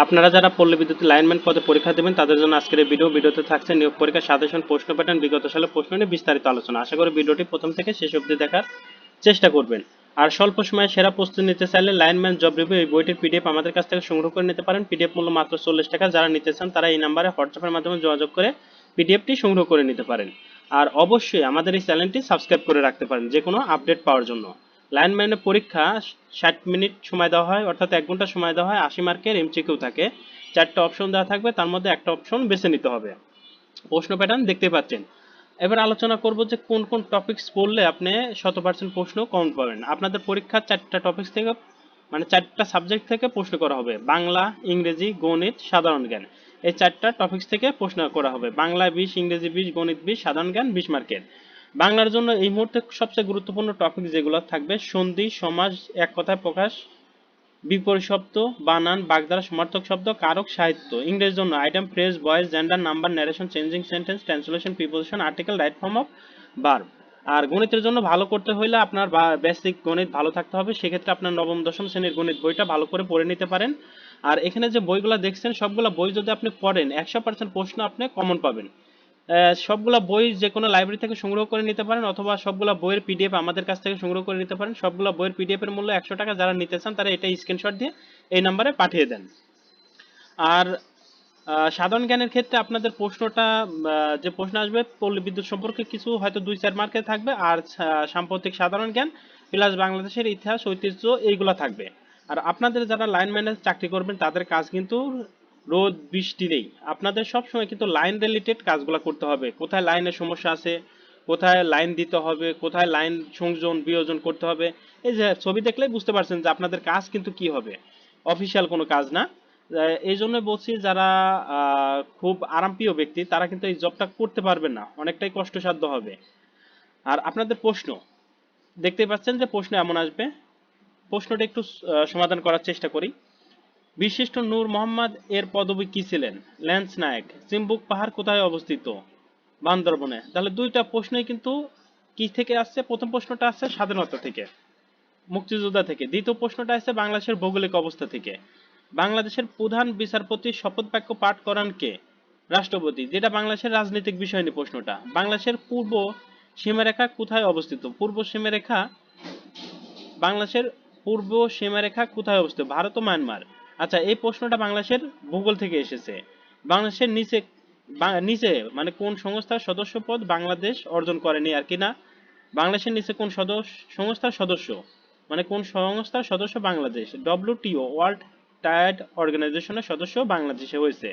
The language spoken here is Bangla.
আপনারা যারা পল্লী বিদ্যুৎ লাইনম্যান পদে পরীক্ষা দেবেন, তাদের জন্য আজকের এই ভিডিও ভিডিওতে থাকছে নিয়োগ পরীক্ষা সাজেশন, প্রশ্ন প্যাটার্ন বিগত সালের প্রশ্ন নিয়ে বিস্তারিত আলোচনা। আশা করি ভিডিওটি প্রথম থেকে শেষ অবধি দেখার চেষ্টা করবেন। আর স্বল্প সময়ে সেরা প্রস্তুতি নিতে চাইলে লাইনম্যান জব রিভিউ এই বইটির পিডিএফ আমাদের কাছ থেকে সংগ্রহ করে নিতে পারেন। পিডিএফ মূল্য মাত্র চল্লিশ টাকা। যারা নিতে চান, তারা এই নাম্বারে হোয়াটসঅ্যাপের মাধ্যমে যোগাযোগ করে পিডিএফটি সংগ্রহ করে নিতে পারেন। আর অবশ্যই আমাদের এই চ্যানেলটি সাবস্ক্রাইব করে রাখতে পারেন যে কোনো আপডেট পাওয়ার জন্য। লাইনম্যানের পরীক্ষা ষাট মিনিট সময় দেওয়া হয়, অর্থাৎ এক ঘণ্টা সময় দেওয়া হয়, আশি মার্কের এমসিকিউ থাকে। চারটা অপশন দেওয়া থাকবে, তার মধ্যে একটা অপশন বেছে নিতে হবে। প্রশ্ন প্যাটার্ন দেখতে পাচ্ছেন। এবার আলোচনা করব যে কোন কোন টপিকস পড়লে আপনি শত পার্সেন্ট প্রশ্ন কম পাবেন। আপনাদের পরীক্ষার চারটা টপিকস থেকে মানে চারটা সাবজেক্ট থেকে প্রশ্ন করা হবে। বাংলা, ইংরেজি, গণিত, সাধারণ জ্ঞান। এই চারটা টপিকস থেকে প্রশ্ন করা হবে। বাংলা বিশ, ইংরেজি বিশ, গণিত বিশ, সাধারণ জ্ঞান বিশ মার্কের। বাংলার জন্য এই মুহূর্তে সবচেয়ে গুরুত্বপূর্ণ টপিক যেগুলো থাকবে, সন্ধি, সমাজ, এক কথায় প্রকাশ বিপরীত শব্দ বানান, বাগধারা, সমার্থক শব্দ, কারক, সাহিত্য, ইংরেজির জন্য item phrase voice gender number narration changing sentence translation preposition article right form of verb আর গণিতের জন্য ভালো করতে হইলে আপনার বেসিক গণিত ভালো থাকতে হবে, সেক্ষেত্রে আপনার নবম, দশম শ্রেণির গণিত বইটা ভালো করে পড়ে নিতে পারেন। আর এখানে যে বইগুলো দেখছেন, সবগুলো বই যদি আপনি পড়েন, একশো পার্সেন্ট প্রশ্ন আপনি কমন পাবেন। সবগুলা বই যে কোনো লাইব্রেরি থেকে সংগ্রহ করে নিতে পারেন অথবা সবগুলা বইয়ের পিডিএফ আমাদের কাছ থেকে সংগ্রহ করে নিতে পারেন। সবগুলা বইয়ের পিডিএফ এর মূল্য একশো টাকা যারা নিতে চান তারা এটা স্ক্রিনশট দিয়ে এই নাম্বারে পাঠিয়ে দেন। আর সাধারণ জ্ঞানের ক্ষেত্রে আপনাদের প্রশ্নটা যে প্রশ্ন আসবে, পল্লী বিদ্যুৎ সম্পর্কে কিছু হয়তো দুই চার মার্কে থাকবে আর সাম্প্রতিক সাধারণ জ্ঞান প্লাস বাংলাদেশের ইতিহাস, ঐতিহ্য এইগুলা থাকবে। আর আপনাদের যারা লাইন ম্যানেজ চাকরি করবেন তাদের কাজ কিন্তু রোদ, বৃষ্টি নেই। আপনাদের সব সময় কিন্তু লাইন রিলেটেড কাজগুলো করতে হবে। কোথায় লাইনের সমস্যা আছে, কোথায় লাইন দিতে হবে, কোথায় লাইন সংযোজন, বিয়োজন করতে হবে। এই যে ছবি দেখলেই বুঝতে পারছেন যে আপনাদের কাজ কিন্তু কি হবে। অফিসিয়াল কোনো কাজ না। এই জন্য বলছি যারা খুব আরামপ্রিয় ব্যক্তি, তারা কিন্তু এই জবটা করতে পারবে না। অনেকটাই কষ্টসাধ্য হবে। আর আপনাদের প্রশ্ন। দেখতেই পাচ্ছেন যে প্রশ্ন এমন আসবে। প্রশ্নটা একটু সমাধান করার চেষ্টা করি। বিশিষ্ট নূর মোহাম্মদ এর পদবী কি ছিলেন? ল্যান্স নায়ক চিম্বুক পাহাড় কোথায় অবস্থিত? বান্দরবনে। তাহলে দুইটা প্রশ্নই কিন্তু কি থেকে আসছে? প্রথম প্রশ্নটা আসছে স্বাধীনতা থেকে, মুক্তিযোদ্ধা থেকে। দ্বিতীয় প্রশ্নটা আসছে বাংলাদেশের ভৌগোলিক অবস্থা থেকে। বাংলাদেশের প্রধান বিচারপতি শপথ বাক্য পাঠ করান কে? রাষ্ট্রপতি, যেটা বাংলাদেশের রাজনৈতিক বিষয় নিয়ে প্রশ্নটা। বাংলাদেশের পূর্ব সীমারেখা কোথায় অবস্থিত? পূর্ব সীমারেখা, বাংলাদেশের পূর্ব সীমারেখা কোথায় অবস্থিত? ভারত ও মায়ানমার। আচ্ছা এই প্রশ্নটা বাংলাদেশের ভূগোল থেকে এসেছে। বাংলাদেশের নিচে নিচে মানে কোন সংস্থার সদস্য পদ বাংলাদেশ অর্জন করেনি আর কি না বাংলাদেশের নিচে কোন সদস্য সংস্থার সদস্য? মানে কোন সংস্থার সদস্য বাংলাদেশ? ডব্লিউটিও ওয়ার্ল্ড টায়ার্ড অর্গানাইজেশনের সদস্য বাংলাদেশে হয়েছে।